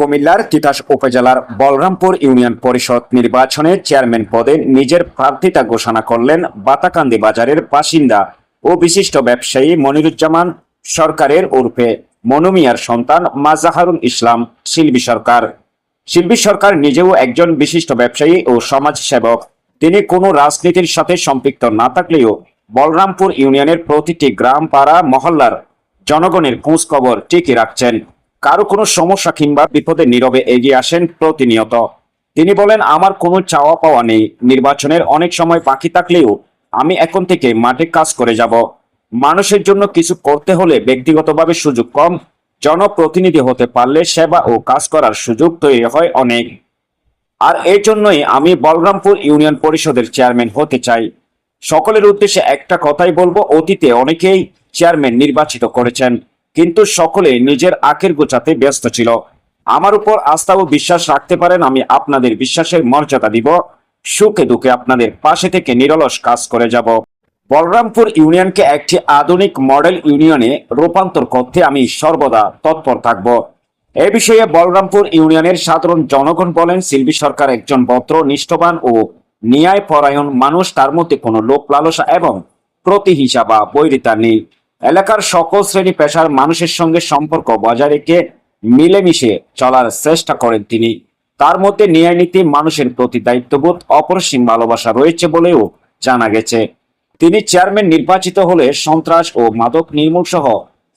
কুমিল্লার তিতাস উপজেলার বলরামপুর ইউনিয়ন পরিষদ নির্বাচনে চেয়ারম্যান পদে নিজের প্রার্থিতা ঘোষণা করলেন বাতাকান্দি বাজারের বাসিন্দা ও বিশিষ্ট ব্যবসায়ী মনিরুজ্জামান সরকারের ওরফে মনুমিয়ার সন্তান মাজাহারুল ইসলাম, শিল্পী সরকার। শিল্পী সরকার নিজেও একজন বিশিষ্ট ব্যবসায়ী ও সমাজসেবক। তিনি কোনো রাজনীতির সাথে সম্পৃক্ত না থাকলেও বলরামপুর ইউনিয়নের প্রতিটি গ্রাম পাড়া মহল্লার জনগণের খোঁজ খবর টিকে রাখছেন। কারও কোনো সমস্যা কিংবা বিপদে নীরবে এগিয়ে আসেন প্রতিনিয়ত। তিনি বলেন, আমার কোনো চাওয়া পাওয়া নেই। নির্বাচনের অনেক সময় বাকি থাকলেও আমি এখন থেকে মাঠে কাজ করে যাব। মানুষের জন্য কিছু করতে হলে ব্যক্তিগতভাবে সুযোগ কম। জনপ্রতিনিধি হতে পারলে সেবা ও কাজ করার সুযোগ তৈরি হয় অনেক। আর এর জন্যই আমি বলরামপুর ইউনিয়ন পরিষদের চেয়ারম্যান হতে চাই। সকলের উদ্দেশ্যে একটা কথাই বলব, অতীতে অনেকেই চেয়ারম্যান নির্বাচিত করেছেন। কিন্তু সকলে নিজের আখের গোছাতে ব্যস্ত ছিল। আমার উপর আস্থা ও বিশ্বাস রাখতে পারেন, আমি আপনাদের বিশ্বাসের মর্যাদা দিব। সুখে দুঃখে আপনাদের পাশে থেকে নিরলস কাজ করে যাব। বলরামপুর ইউনিয়নকে একটি আধুনিক মডেল ইউনিয়নে রূপান্তর করতে আমি সর্বদা তৎপর থাকব। এ বিষয়ে বলরামপুর ইউনিয়নের সাধারণ জনগণ বলেন সিলভি সরকার একজন ভদ্র, নিষ্ঠবান ও ন্যায় পরায়ণ মানুষ। তার মধ্যে কোনো লোক লালসা এবং প্রতিহিংসা বা বৈরিতা নেই। এলাকার সকল শ্রেণি পেশার মানুষের সঙ্গে সম্পর্ক বজায় রেখে মিলেমিশে চলার চেষ্টা করেন তিনি। তার মধ্যে ন্যায় নীতি, মানুষের প্রতি দায়িত্ববোধ, অপরসীম ভালোবাসা রয়েছে বলেও জানা গেছে। তিনি চেয়ারম্যান নির্বাচিত হলে সন্ত্রাস ও মাদক নির্মূল সহ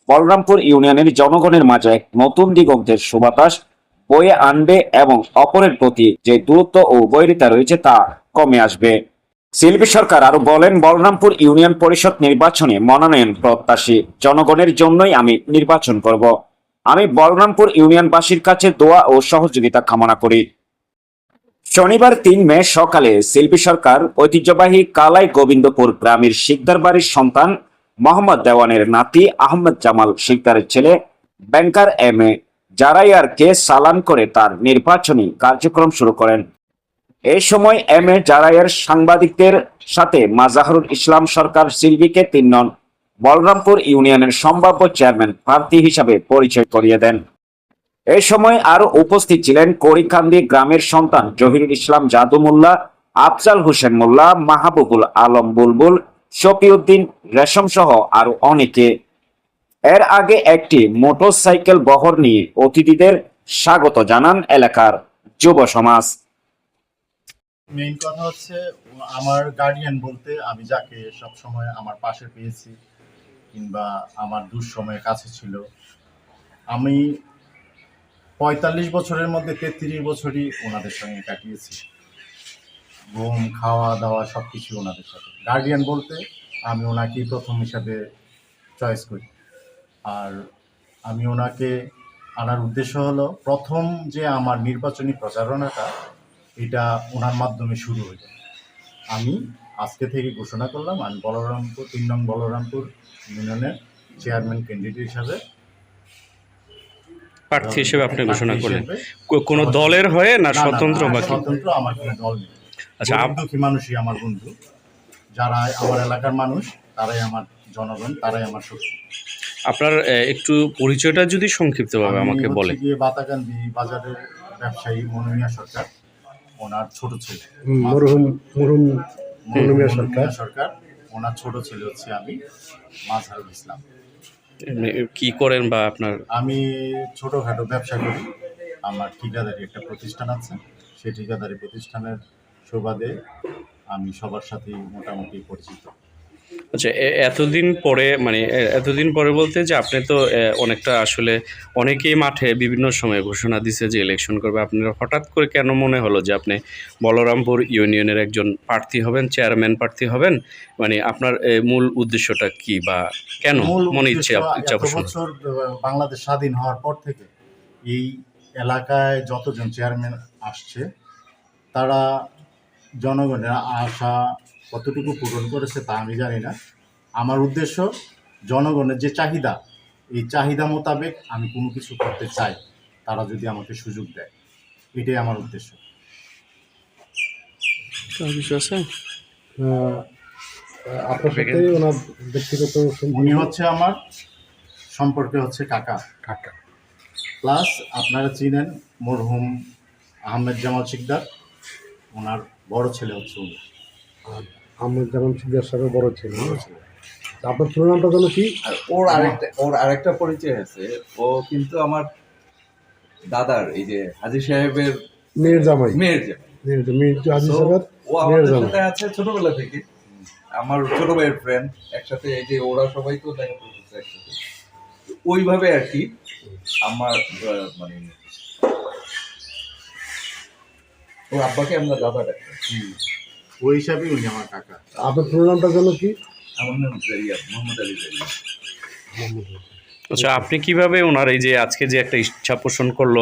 বলরামপুর ইউনিয়নের জনগণের মাঝে এক নতুন দিগন্তের সুবাতাস বয়ে আনবে এবং অপরের প্রতি যে দূরত্ব ও বৈরিতা রয়েছে তা কমে আসবে। শিল্পী সরকার আরও বলেন, বলরামপুর ইউনিয়ন পরিষদ নির্বাচনে মনোনয়ন প্রত্যাশী জনগণের জন্যই আমি নির্বাচন করব। আমি বলরামপুর ইউনিয়নবাসীর কাছে দোয়া ও সহযোগিতা কামনা করি। শনিবার তিন মে সকালে শিল্পী সরকার ঐতিহ্যবাহী কালাই গোবিন্দপুর গ্রামের শিকদার বাড়ির সন্তান মোহাম্মদ দেওয়ানের নাতি আহমেদ জামাল শিকদারের ছেলে ব্যাংকার এম এ জারাইয়ারকে সালাম করে তার নির্বাচনী কার্যক্রম শুরু করেন। এই সময় এম এ জারাইয়ার সাংবাদিকদের সাথে মাজাহরুল ইসলাম সরকার শিল্পীকে তিন নন বলরামপুর ইউনিয়নের সম্ভাব্য চেয়ারম্যান প্রার্থী হিসাবে পরিচয় করিয়ে দেন। এই সময় আরও উপস্থিত ছিলেন করিকান্দি গ্রামের সন্তান জহিরুল ইসলাম জাদু মোল্লা আফজাল হোসেন মোল্লা, মাহবুবুল আলম বুলবুল, শফিউদ্দিন রেশম সহ আরও অনেকে। এর আগে একটি মোটরসাইকেল বহর নিয়ে অতিথিদের স্বাগত জানান এলাকার যুব সমাজ। মেইন কথা হচ্ছে, আমার গার্ডিয়ান বলতে আমি যাকে সব সময় আমার পাশে পেয়েছি কিংবা আমার দুঃসময়ে কাছে ছিল। আমি পঁয়তাল্লিশ বছরের মধ্যে তেত্রিশ বছরই ওনাদের সঙ্গে কাটিয়েছি। ঘুম, খাওয়া, দাওয়া সব কিছু ওনাদের সাথে। গার্ডিয়ান বলতে আমি ওনাকেই প্রথম হিসাবে চয়েস করি। আর আমি ওনাকে আনার উদ্দেশ্য হলো, প্রথম যে আমার নির্বাচনী প্রচারণাটা এটা ওনার মাধ্যমে শুরু হলো আমি আজকে থেকে ঘোষণা করলাম আমি বলরামপুর তিন নং বলরামপুর ইউনিয়নের চেয়ারম্যান ক্যান্ডিডেট হিসাবে। প্রার্থী হিসেবে আপনি ঘোষণা করলেন কোনো দলের হয়ে না স্বতন্ত্র বা স্বতন্ত্র আমার কোনো দল নেই। আচ্ছা দুঃখী মানুষই আমার বন্ধু। যারা আমার এলাকার মানুষ তারাই আমার জনগণ তারাই আমার শক্তি। আপনার একটু পরিচয়টা যদি সংক্ষিপ্তভাবে আমাকে হচ্ছে বলে গিয়ে বাতাকান্দি বাজারের ব্যবসায়ী মনোমিয়া সরকার। ওনার ছোট ছেলে। মরহুম মরহুম মনোমিয়া সরকার। সরকার। ওনার ছোট ছেলে হচ্ছে আমি মাজহারুল ইসলাম। এমনি কি করেন বা আপনার? আমি ছোটোখাটো ব্যবসা করি। আমার ঠিকাদারি একটা প্রতিষ্ঠান আছে। সেই ঠিকাদারি প্রতিষ্ঠানের সুবাদে আমি সবার সাথেই মোটামুটি পরিচিত। আচ্ছা এ- এতদিন পরে মানে এতদিন পরে বলতে যে আপনি তো অনেকটা আসলে অনেকেই মাঠে বিভিন্ন সময় ঘোষণা দিছে যে ইলেকশন করবে। আপনার হঠাৎ করে কেন মনে হলো যে আপনি বলরামপুর ইউনিয়নের একজন প্রার্থী হবেন চেয়ারম্যান প্রার্থী হবেন? মানে আপনার মূল উদ্দেশ্যটা কি বা কেন? মনে ইচ্ছে বছর বাংলাদেশ স্বাধীন হওয়ার পর থেকে এই এলাকায় যতজন চেয়ারম্যান আসছে তারা জনগণের আশা কতটুকু পূরণ করেছে তা আমি জানি না। আমার উদ্দেশ্য জনগণের যে চাহিদা এই চাহিদা মোতাবেক আমি কোনো কিছু করতে চাই তারা যদি আমাকে সুযোগ দেয়। এটাই আমার উদ্দেশ্য। কিছু আছে? আপনার সাথে ওনার ব্যক্তিগত উনি হচ্ছে আমার সম্পর্কে হচ্ছে কাকা। কাকা। প্লাস আপনারা চিনেন মরহুম আহমেদ জামাল শিকদার ওনার বড় ছেলে হচ্ছে উনি। আহমেদ জামান সিদ্দিক সাহেবের বড় ছেলে। না? তা আপনার নামটা যেন কি? ওর আরেকটা ওর আরেকটা পরিচয় আছে। ও কিন্তু আমার দাদার এই যে হাজি সাহেবের মেয়ের জামাই। মেয়ের জামাই। মেয়ের হাজি সাহেবের ও আমাদের সাথে আছে ছোটবেলা থেকে। আমার ছোট ভাইয়ের ফ্রেন্ড একসাথে এই যে ওরা সবাই তো দেখা করতেছে একসাথে। ওইভাবে আর কি আমার মানে ওর আব্বাকে আমরা দাদা ডাকি। ওই হিসাবেই উনি আমার কাকা। আপনার পুরো নামটা যেন কি? আমার নাম জারিয়া মোহাম্মদ আলী জারিয়া আচ্ছা আপনি কীভাবে ওনার এই যে আজকে যে একটা ইচ্ছা পোষণ করল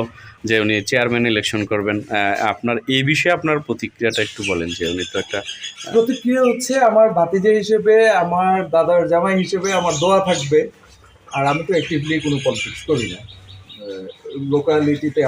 যে উনি চেয়ারম্যান ইলেকশন করবেন আপনার এই বিষয়ে আপনার প্রতিক্রিয়াটা একটু বলেন যে উনি তো একটা প্রতিক্রিয়া হচ্ছে আমার ভাতিজা হিসেবে আমার দাদার জামাই হিসেবে আমার দোয়া থাকবে। আর আমি তো অ্যাক্টিভলি কোনো পলিটিক্স করি না। লোকালিটিতে